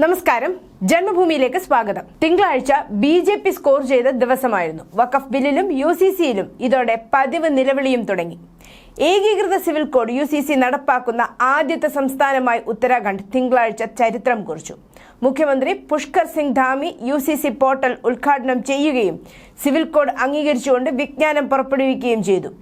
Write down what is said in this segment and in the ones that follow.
നമസ്കാരം. ജന്മഭൂമിയിലേക്ക് സ്വാഗതം. തിങ്കളാഴ്ച ബി ജെ പി സ്കോർ ചെയ്ത ദിവസമായിരുന്നു. വഖഫ് ബില്ലിലും യു സി സിയിലും ഇതോടെ പതിവ് നിലവിളിയും തുടങ്ങി. ഏകീകൃത civil code U C C നടപ്പാക്കുന്ന ആദ്യത്തെ സംസ്ഥാനമായി ഉത്തരാഖണ്ഡ് തിങ്കളാഴ്ച ചരിത്രം കുറിച്ചു. മുഖ്യമന്ത്രി Pushkar Singh Dhami U C C portal ഉദ്ഘാടനം ചെയ്യുകയും സിവിൽ കോഡ് അംഗീകരിച്ചുകൊണ്ട് വിജ്ഞാനം പുറപ്പെടുവിക്കുകയും ചെയ്തു.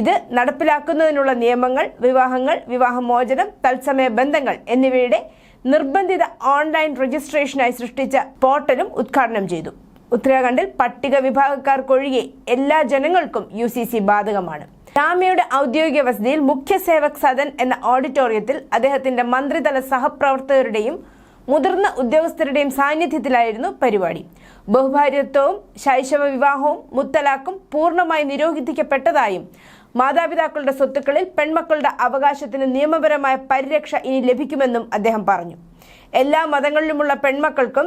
ഇത് നടപ്പിലാക്കുന്നതിനുള്ള നിയമങ്ങൾ വിവാഹങ്ങൾ വിവാഹമോചനം തത്സമയ ബന്ധങ്ങൾ എന്നിവയുടെ നിർബന്ധിത ഓൺലൈൻ രജിസ്ട്രേഷനായി സൃഷ്ടിച്ച പോർട്ടലും ഉദ്ഘാടനം ചെയ്തു. ഉത്തരാഖണ്ഡിൽ പട്ടിക വിഭാഗക്കാർക്കൊഴികെ എല്ലാ ജനങ്ങൾക്കും യു സി സി ബാധകമാണ്. ധാമയുടെ ഔദ്യോഗിക വസതിയിൽ മുഖ്യ സേവക് സദൻ എന്ന ഓഡിറ്റോറിയത്തിൽ അദ്ദേഹത്തിന്റെ മന്ത്രിതല സഹപ്രവർത്തകരുടെയും മുതിർന്ന ഉദ്യോഗസ്ഥരുടെയും സാന്നിധ്യത്തിലായിരുന്നു പരിപാടി. ബഹുഭാര്യത്വവും ശൈശവ വിവാഹവും മുത്തലാഖും പൂർണമായി നിരോധിക്കപ്പെട്ടതായും മാതാപിതാക്കളുടെ സ്വത്തുക്കളിൽ പെൺമക്കളുടെ അവകാശത്തിന് നിയമപരമായ പരിരക്ഷ ഇനി ലഭിക്കുമെന്നും അദ്ദേഹം പറഞ്ഞു. എല്ലാ മതങ്ങളിലുമുള്ള പെൺമക്കൾക്കും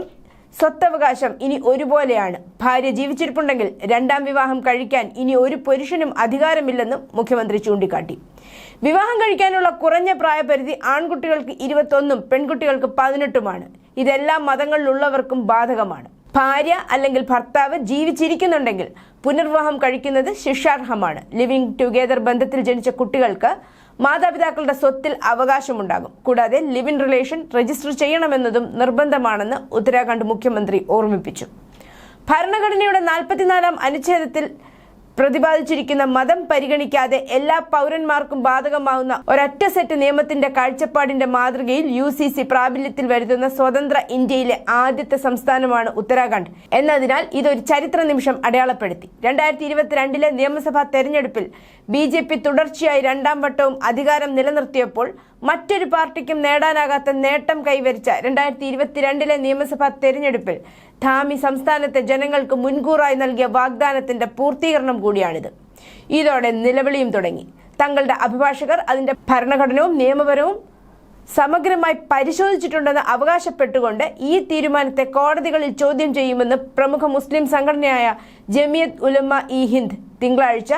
സ്വത്തവകാശം ഇനി ഒരുപോലെയാണ്. ഭാര്യ ജീവിച്ചിരിപ്പുണ്ടെങ്കിൽ രണ്ടാം വിവാഹം കഴിക്കാൻ ഇനി ഒരു പുരുഷനും അധികാരമില്ലെന്നും മുഖ്യമന്ത്രി ചൂണ്ടിക്കാട്ടി. വിവാഹം കഴിക്കാനുള്ള കുറഞ്ഞ പ്രായപരിധി ആൺകുട്ടികൾക്ക് ഇരുപത്തൊന്നും പെൺകുട്ടികൾക്ക് പതിനെട്ടുമാണ്. ഇതെല്ലാ മതങ്ങളിലുള്ളവർക്കും ബാധകമാണ്. ഭാര്യ അല്ലെങ്കിൽ ഭർത്താവ് ജീവിച്ചിരിക്കുന്നുണ്ടെങ്കിൽ പുനർവിവാഹം കഴിക്കുന്നത് ശിക്ഷാർഹമാണ്. ലിവിംഗ് ടുഗെദർ ബന്ധത്തിൽ ജനിച്ച കുട്ടികൾക്ക് മാതാപിതാക്കളുടെ സ്വത്തിൽ അവകാശമുണ്ടാകും. കൂടാതെ ലിവിൻ റിലേഷൻ രജിസ്റ്റർ ചെയ്യണമെന്നതും നിർബന്ധമാണെന്ന് ഉത്തരാഖണ്ഡ് മുഖ്യമന്ത്രി ഓർമ്മിപ്പിച്ചു. ഭരണഘടനയുടെ നാൽപ്പത്തിനാലാം അനുച്ഛേദത്തിൽ പ്രതിപാദിച്ചിരിക്കുന്ന മതം പരിഗണിക്കാതെ എല്ലാ പൗരന്മാർക്കും ബാധകമാവുന്ന ഒരൊറ്റ സെറ്റ് നിയമത്തിന്റെ കാഴ്ചപ്പാടിന്റെ മാതൃകയിൽ യു സി സി പ്രാബല്യത്തിൽ വരുത്തുന്ന സ്വതന്ത്ര ഇന്ത്യയിലെ ആദ്യത്തെ സംസ്ഥാനമാണ് ഉത്തരാഖണ്ഡ്. എന്നതിനാൽ ഇതൊരു ചരിത്ര നിമിഷം അടയാളപ്പെടുത്തി. രണ്ടായിരത്തി ഇരുപത്തിരണ്ടിലെ നിയമസഭാ തെരഞ്ഞെടുപ്പിൽ ബി ജെ പി തുടർച്ചയായി രണ്ടാം വട്ടവും അധികാരം നിലനിർത്തിയപ്പോൾ മറ്റൊരു പാർട്ടിക്കും നേടാനാകാത്ത നേട്ടം കൈവരിച്ച രണ്ടായിരത്തി ഇരുപത്തിരണ്ടിലെ നിയമസഭാ തെരഞ്ഞെടുപ്പിൽ ധാമി സംസ്ഥാനത്തെ ജനങ്ങൾക്ക് മുൻകൂറായി നൽകിയ വാഗ്ദാനത്തിന്റെ പൂർത്തീകരണം കൂടിയാണിത്. ഇതോടെ നിലവിളിയും തുടങ്ങി. തങ്ങളുടെ അഭിഭാഷകർ അതിന്റെ ഭരണഘടനവും നിയമപരവും സമഗ്രമായി പരിശോധിച്ചിട്ടുണ്ടെന്ന് അവകാശപ്പെട്ടുകൊണ്ട് ഈ തീരുമാനത്തെ കോടതികളിൽ ചോദ്യം ചെയ്യുമെന്ന് പ്രമുഖ മുസ്ലിം സംഘടനയായ ജമിയത്ത് ഉലമ ഇ ഹിന്ദ് തിങ്കളാഴ്ച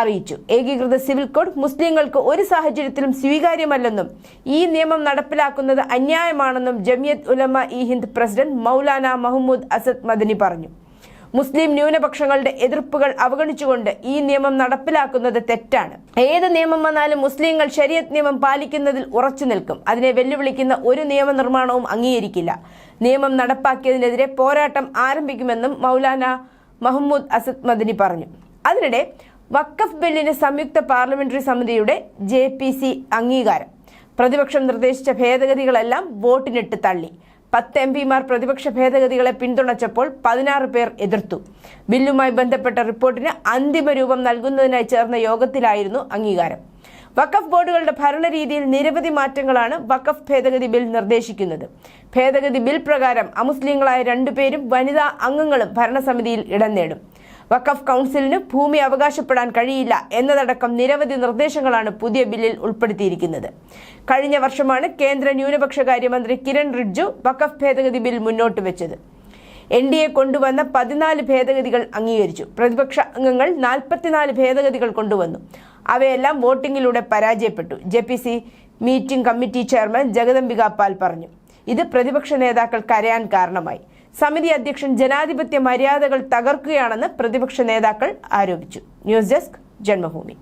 അറിയിച്ചു. ഏകീകൃത സിവിൽ കോഡ് മുസ്ലിങ്ങൾക്ക് ഒരു സാഹചര്യത്തിലും സ്വീകാര്യമല്ലെന്നും ഈ നിയമം നടപ്പിലാക്കുന്നത് അന്യായമാണെന്നും ജമിയത്ത് ഉലമ ഇ ഹിന്ദ് പ്രസിഡന്റ് മൗലാന മഹമ്മൂദ് അസദ് മദനി പറഞ്ഞു. മുസ്ലിം ന്യൂനപക്ഷങ്ങളുടെ എതിർപ്പുകൾ അവഗണിച്ചുകൊണ്ട് ഈ നിയമം നടപ്പിലാക്കുന്നത് തെറ്റാണ്. ഏത് നിയമം വന്നാലും മുസ്ലിങ്ങൾ ശരീഅത്ത് നിയമം പാലിക്കുന്നതിൽ ഉറച്ചു നിൽക്കും. അതിനെ വെല്ലുവിളിക്കുന്ന ഒരു നിയമനിർമ്മാണവും അംഗീകരിക്കില്ല. നിയമം നടപ്പാക്കിയതിനെതിരെ പോരാട്ടം ആരംഭിക്കുമെന്നും മൗലാന മഹമ്മൂദ് അസദ് മദനി പറഞ്ഞു. അതിനിടെ വക്കഫ് ബില്ലിന് സംയുക്ത പാർലമെന്ററി സമിതിയുടെ ജെ പി സി അംഗീകാരം. പ്രതിപക്ഷം നിർദ്ദേശിച്ച ഭേദഗതികളെല്ലാം വോട്ടിനിട്ട് തള്ളി. പത്ത് എം പിമാർ പ്രതിപക്ഷ ഭേദഗതികളെ പിന്തുണച്ചപ്പോൾ പതിനാറ് പേർ എതിർത്തു. ബില്ലുമായി ബന്ധപ്പെട്ട റിപ്പോർട്ടിന് അന്തിമ രൂപം നൽകുന്നതിനായി ചേർന്ന യോഗത്തിലായിരുന്നു അംഗീകാരം. വഖഫ് ബോർഡുകളുടെ ഭരണരീതിയിൽ നിരവധി മാറ്റങ്ങളാണ് വഖഫ് ഭേദഗതി ബിൽ നിർദ്ദേശിക്കുന്നത്. ഭേദഗതി ബിൽ പ്രകാരം അമുസ്ലിങ്ങളായ രണ്ടുപേരും വനിതാ അംഗങ്ങളും ഭരണസമിതിയിൽ ഇടം നേടും. വഖഫ് കൗൺസിലിന് ഭൂമി അവകാശപ്പെടാൻ കഴിയില്ല എന്നതടക്കം നിരവധി നിർദ്ദേശങ്ങളാണ് പുതിയ ബില്ലിൽ ഉൾപ്പെടുത്തിയിരിക്കുന്നത്. കഴിഞ്ഞ വർഷമാണ് കേന്ദ്ര ന്യൂനപക്ഷകാര്യമന്ത്രി കിരൺ റിഡ്ജു വഖഫ് ഭേദഗതി ബിൽ മുന്നോട്ട് വെച്ചത്. എൻ ഡി എ കൊണ്ടുവന്ന പതിനാല് ഭേദഗതികൾ അംഗീകരിച്ചു. പ്രതിപക്ഷ അംഗങ്ങൾ നാൽപ്പത്തിനാല് ഭേദഗതികൾ കൊണ്ടുവന്നു. അവയെല്ലാം വോട്ടിങ്ങിലൂടെ പരാജയപ്പെട്ടു. J P C meeting committee chairman Jagdambika Pal പറഞ്ഞു. ഇത് പ്രതിപക്ഷ നേതാക്കൾ കരയാൻ കാരണമായി. സമിതി അധ്യക്ഷൻ ജനാധിപത്യ മര്യാദകൾ തകർക്കുകയാണെന്ന് പ്രതിപക്ഷ നേതാക്കൾ ആരോപിച്ചു. News desk Janmabhumi.